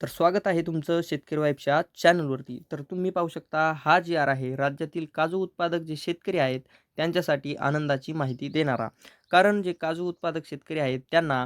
तर स्वागत आहे तुमचं शेतकरी वाईफच्या चॅनलवरती. तर तुम्ही पाहू शकता हा जी आर आहे राज्यातील काजू उत्पादक जे शेतकरी आहेत त्यांच्यासाठी आनंदाची माहिती देणारा. कारण जे काजू उत्पादक शेतकरी आहेत त्यांना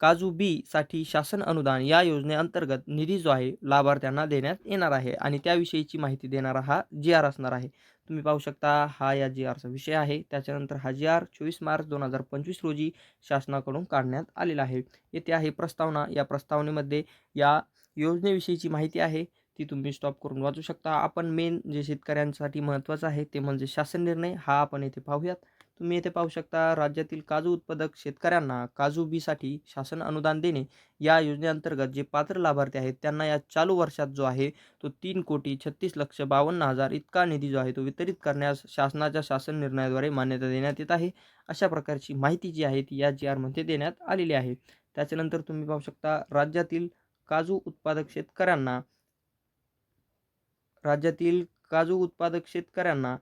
काजू बीसाठी शासन अनुदान या योजनेअंतर्गत निधी जो आहे लाभार्थ्यांना देण्यात येणार आहे आणि त्याविषयीची माहिती देणारा हा जी आर असणार आहे. तुम्ही पाहू शकता हा या जी आरचा विषय आहे. त्याच्यानंतर हा जी आर चोवीस मार्च दोन हजार पंचवीस रोजी शासनाकडून काढण्यात आलेला आहे. येथे आहे प्रस्तावना. या प्रस्तावनेमध्ये या योजनेविषयीची माहिती आहे ती तुम्ही स्टॉप करून वाचू शकता. आपण मेन जे शेतकऱ्यांसाठी महत्त्वाचं आहे ते म्हणजे शासन निर्णय हा आपण येथे पाहूयात. तुम्ही येथे पाहू शकता राज्यातील काजू उत्पादक शेतकऱ्यांना काजू बीसाठी शासन अनुदान देणे. या योजनेअंतर्गत जे पात्र लाभार्थी आहेत त्यांना या चालू वर्षात जो आहे तो तीन कोटी छत्तीस लक्ष बावन्न हजार इतका निधी जो आहे तो वितरित करण्यास शासनाच्या शासन निर्णयाद्वारे मान्यता देण्यात येत आहे. अशा प्रकारची माहिती जी आहे ती या जी आरमध्ये देण्यात आलेली आहे. त्याच्यानंतर तुम्ही पाहू शकता राज्यातील काजू उत्पादक शेतकऱ्यांना राज्यातील काजू उत्पादक शेतकऱ्यांना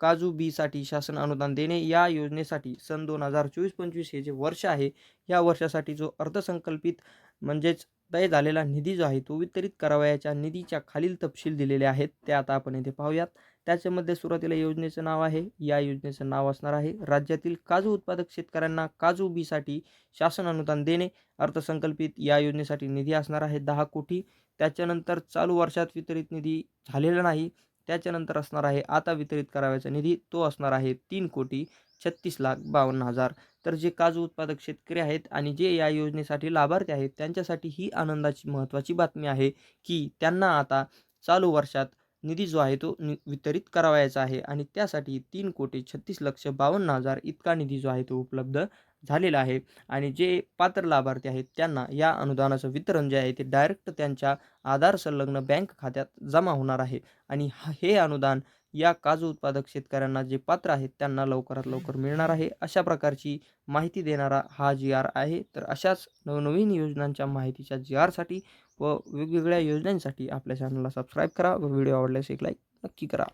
काजू बीसाठी शासन अनुदान देणे या योजनेसाठी सन दोन हजार चोवीस पंचवीस हे जे वर्ष आहे या वर्षासाठी जो अर्थसंकल्पित म्हणजेच तय झालेला निधी जो आहे तो वितरित करावयाच्या निधीच्या खालील तपशील दिलेले आहेत. ते आता आपण येथे पाहूयात. त्याच्यामध्ये सुरुवातीला योजनेचं नाव आहे. या योजनेचं नाव असणार आहे राज्यातील काजू उत्पादक शेतकऱ्यांना काजू बीसाठी शासन अनुदान देणे. अर्थसंकल्पित या योजनेसाठी निधी असणार आहे दहा कोटी. त्याच्यानंतर चालू वर्षात वितरित निधी झालेला नाही. त्याच्यानंतर असणार आहे आता वितरित करावयाचा निधी तो असणार आहे तीन कोटी छत्तीस लाख बावन्न हजार. तर जे काजू उत्पादक शेतकरी आहेत आणि जे या योजनेसाठी लाभार्थी आहेत त्यांच्यासाठी ही आनंदाची महत्त्वाची बातमी आहे की त्यांना आता चालू वर्षात निधी जो आहे तो नि वितरित करावयाचा आहे आणि त्यासाठी तीन कोटी छत्तीस लक्ष बावन्न हजार इतका निधी जो आहे तो उपलब्ध झालेलं आहे. आणि जे पात्र लाभार्थी आहेत त्यांना या अनुदानाचं वितरण जे आहे ते डायरेक्ट त्यांच्या आधार संलग्न बँक खात्यात जमा होणार आहे. आणि हे अनुदान या काजू उत्पादक शेतकऱ्यांना जे पात्र आहेत त्यांना लवकरात लवकर मिळणार आहे. अशा प्रकारची माहिती देणारा हा जी आर आहे. तर अशाच नवनवीन योजनांच्या माहितीच्या जी आरसाठी व वेगवेगळ्या योजनांसाठी आपल्या चॅनलला सबस्क्राईब करा व व्हिडिओ आवडल्यास एक लाईक नक्की करा.